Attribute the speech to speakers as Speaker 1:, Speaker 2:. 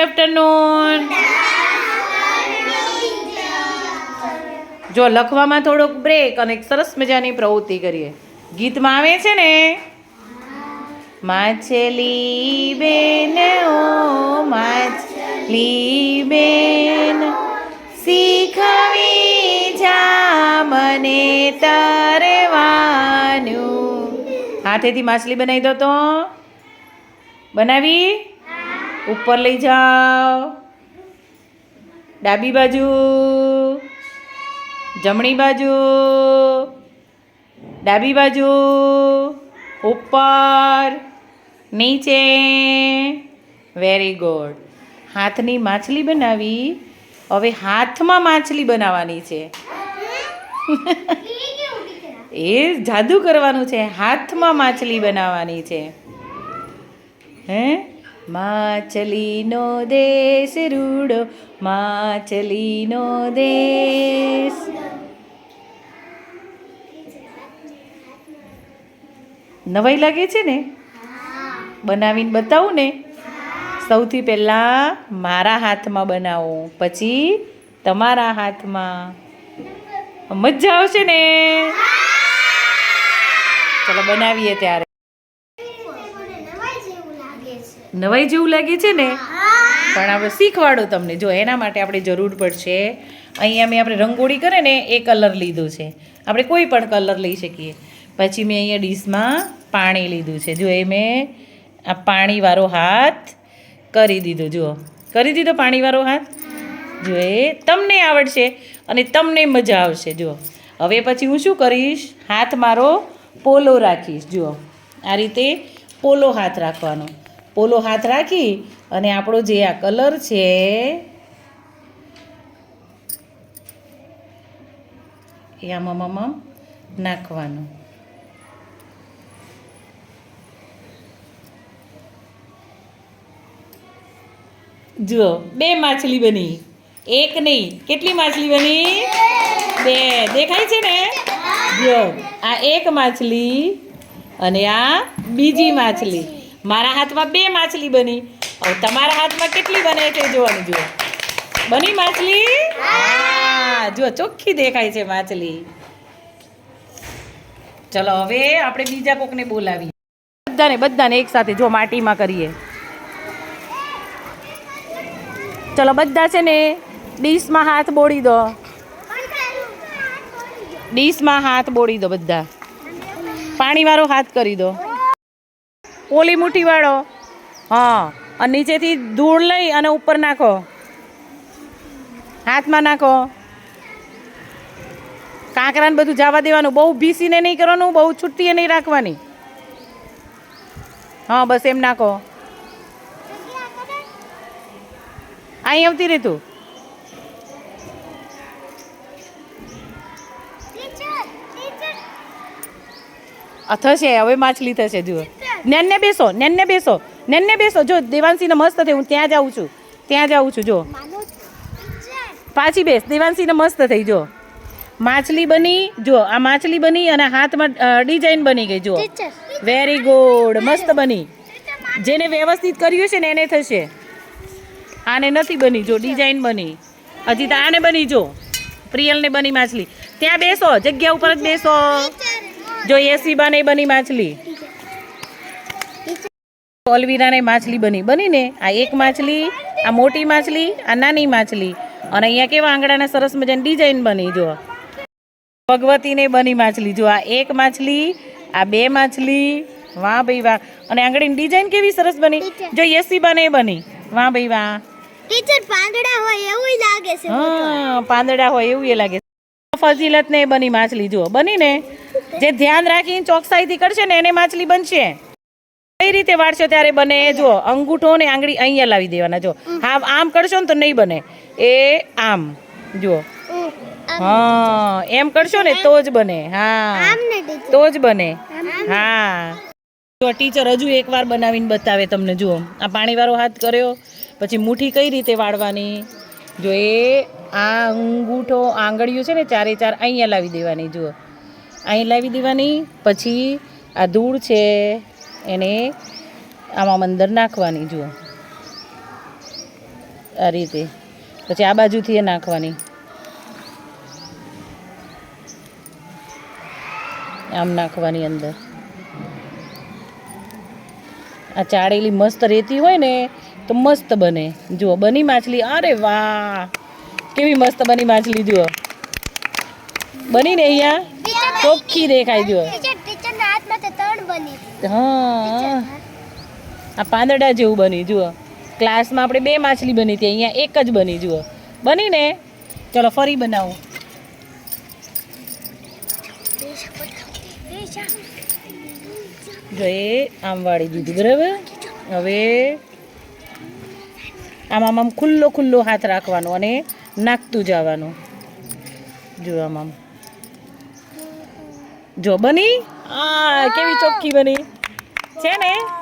Speaker 1: Afternoon જો લખવામાં થોડોક બ્રેક અને એક સરસ મજાની પ્રવૃત્તિ કરીએ. ગીતમાં આવે છે ને? માછલી બેન ઓ માછલી બેન શીખવી જા મને તરવાનું. હાથેથી માછલી બનાવી દો તો. બનાવી? ઉપર લઈ જાઓ. ડાબી બાજુ. જમણી બાજુ. ડાબી બાજુ. ઉપર. નીચે. વેરી ગુડ હાથની માછલી બનાવી. હવે હાથમાં માછલી બનાવવાની છે. એ જાદુ કરવાનું છે. હાથમાં માછલી બનાવવાની છે. હે? માછલીનો દેશ રૂડો માછલીનો દેશ નવાઈ લાગે છે ને બનાવીને બતાવું ને સૌથી પહેલાં મારા હાથમાં બનાવો, પછી તમારા હાથમાં. મજા આવશે ને? ચલો બનાવીએ ત્યારે. નવાઈ જેવું લાગે છે ને? પણ આપણે શીખવાડો તમને. જો એના માટે આપણે જરૂર પડશે. અહીંયા મેં આપણે રંગોળી કરે ને એ કલર લીધો છે. આપણે કોઈ પણ કલર લઈ શકીએ. પછી મેં અહીંયા ડીશમાં પાણી લીધું છે. જો એ મેં આ પાણીવાળો હાથ કરી દીધો. જુઓ કરી દીધો પાણીવાળો હાથ? જો એ તમને આવડશે અને તમને મજા આવશે. જુઓ હવે પછી હું શું કરીશ? હાથ મારો પોલો રાખીશ. જુઓ આ રીતે પોલો હાથ રાખવાનો. પોલો હાથ રાખી અને આપણો જે આ કલર છે એ આમાં આમાં નાખવાનું. જુઓ, બે માછલી બની, એક નહીં. કેટલી માછલી બની? બે. દેખાય છે ને? જો આ એક માછલી અને આ બીજી માછલી. મારા હાથમાં બે માછલી બની. હવે તમારા હાથમાં કેટલી બને છે જોવાનું જુઓ. બની માછલી? હા, જુઓ, ચોખ્ખી દેખાય છે માછલી. ચલો, હવે આપણે બીજા કોકને બોલાવીએ. બધાને બધાને એક સાથે જો માટીમાં કરીએ. ચલો, બધા છે ને, ડીશમાં હાથ બોળી દો. ડીશમાં હાથ બોળી દો બધા. પાણીવાળો હાથ કરી દો. ઓલી મુઠ્ઠીવાળો હા અને નીચેથી ધૂળ લઈ અને ઉપર નાખો. હાથમાં નાખો. કાંકરાને બધું જવા દેવાનું. બહુ ભીસીને નહીં કરવાનું બહુ છૂટીએ નહીં રાખવાની. હા બસ એમ નાખો. અહીં આવતી રહી તું. થશે હવે માછલી થશે જુઓ. નેનને બેસો નેનને બેસો નેનને બેસો. જો દેવાંશીને મસ્ત થઈ હું ત્યાં જાઉં છું. ત્યાં જાઉં છું જો. પાછી બેસ દેવાંશીને મસ્ત થઈ જો. માછલી બની જો આ માછલી બની અને હાથમાં ડિઝાઇન બની ગઈ જો. વેરી ગુડ મસ્ત બની. જેને વ્યવસ્થિત કર્યું છે ને એને થશે. આને નથી બની જો ડિઝાઇન બની. હજી તો આને બની જો. પ્રિયલને બની માછલી. ત્યાં બેસો જગ્યા ઉપર જ બેસો. જો એસી બને બની માછલી. અલવીરાને માછલી બની. બની ને આ એક માછલી આ મોટી માછલી આ નાની માછલી. અને અહીંયા કેવા આંગળાના સરસ મજાની ડિઝાઇન બની જો. ભગવતીને બની માછલી. જો આ એક માછલી આ બે માછલી. વાહ ભાઈ વાહ. અને આંગળીની ડિઝાઇન કેવી સરસ બની. જો યસીબાને બની વાહ ભાઈ વાહ.
Speaker 2: ટીચર પાંદડા હોય એવું લાગે છે
Speaker 1: હા પાંદડા હોય એવું એ લાગે ફજીલત ને બની માછલી. જુઓ બની ને જે ધ્યાન રાખીને ચોકસાઈથી કરશે ને એને માછલી બનશે. કઈ રીતે વાળશો ત્યારે બને? જો અંગૂઠો ને આંગળી અહીંયા લાવી દેવાના. જો હા આમ કરશો ને તો નહીં બને. એ આમ જુઓ. હા એમ કરશો ને તો જ બને. હા તો જ બને. હા. જો ટીચર હજુ એકવાર બનાવીને બતાવે તમને. જુઓ આ પાણીવાળો હાથ કર્યો પછી મુઠ્ઠી કઈ રીતે વાળવાની? જો એ આ અંગૂઠો આંગળીઓ છે ને ચારે ચાર અહીંયા લાવી દેવાની. જુઓ અહીં લાવી દેવાની પછી આ ધૂળ છે. એને આમાં અંદર નાખવાની, જુઓ. આ રીતે. પછી આ બાજુથી એ નાખવાની. આમ નાખવાની અંદર. આ ચાળેલી મસ્ત રેતી હોય ને, તો મસ્ત બને. જુઓ, બની માછલી. અરે વાહ! કેવી મસ્ત બની માછલી, જુઓ. બની ને અહીંયા ચોખ્ખી દેખાય, જુઓ. હા. આ પાંદડા જેવું બની, જુઓ. ક્લાસમાં આપણે બે માછલી બની હતી, અહીંયા એક જ બની, જુઓ. બની ને ચલો ફરી બનાવો. જો એ આમ વાળી દીધી, બરાબર? હવે આમ આમ ખુલ્લો ખુલ્લો હાથ રાખવાનો અને નાખતું જવાનું. જો આમ. જો બની? આ કેવી ચોખ્ખી બની? છે ને?